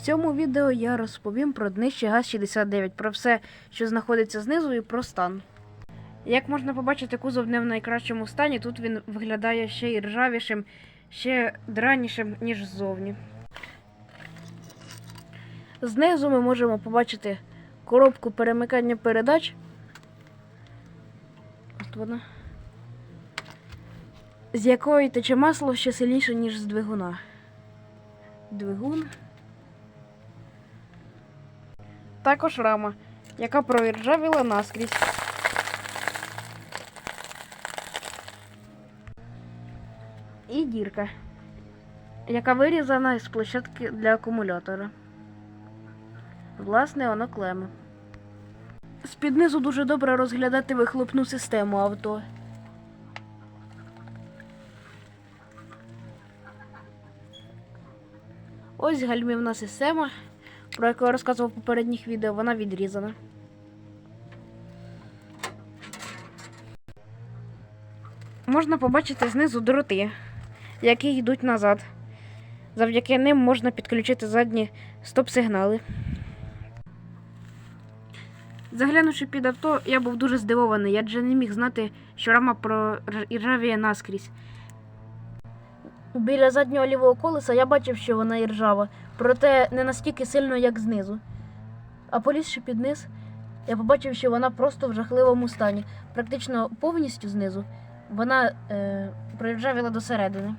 В цьому відео я розповім про днище ГАЗ-69, про все, що знаходиться знизу, і про стан. Як можна побачити, кузов не в найкращому стані, тут він виглядає ще й ржавішим, ще дранішим, ніж ззовні. Знизу ми можемо побачити коробку перемикання передач. От вона. З якої тече масло ще сильніше, ніж з двигуна. Двигун. Також рама, яка проіржавіла наскрізь. І дірка, яка вирізана з площадки для акумулятора. Власне, воно клеме. З-під низу дуже добре розглядати вихлопну систему авто. Ось гальмівна система, про яку я розказував в попередніх відео, вона відрізана. Можна побачити знизу дроти, які йдуть назад. Завдяки ним можна підключити задні стоп-сигнали. Заглянувши під авто, я був дуже здивований, адже не міг знати, що рама проржавіє наскрізь. Біля заднього лівого колеса я бачив, що вона іржава, проте не настільки сильно, як знизу. А полізши під низ, я побачив, що вона просто в жахливому стані. Практично повністю знизу вона е, приржавіла до середини.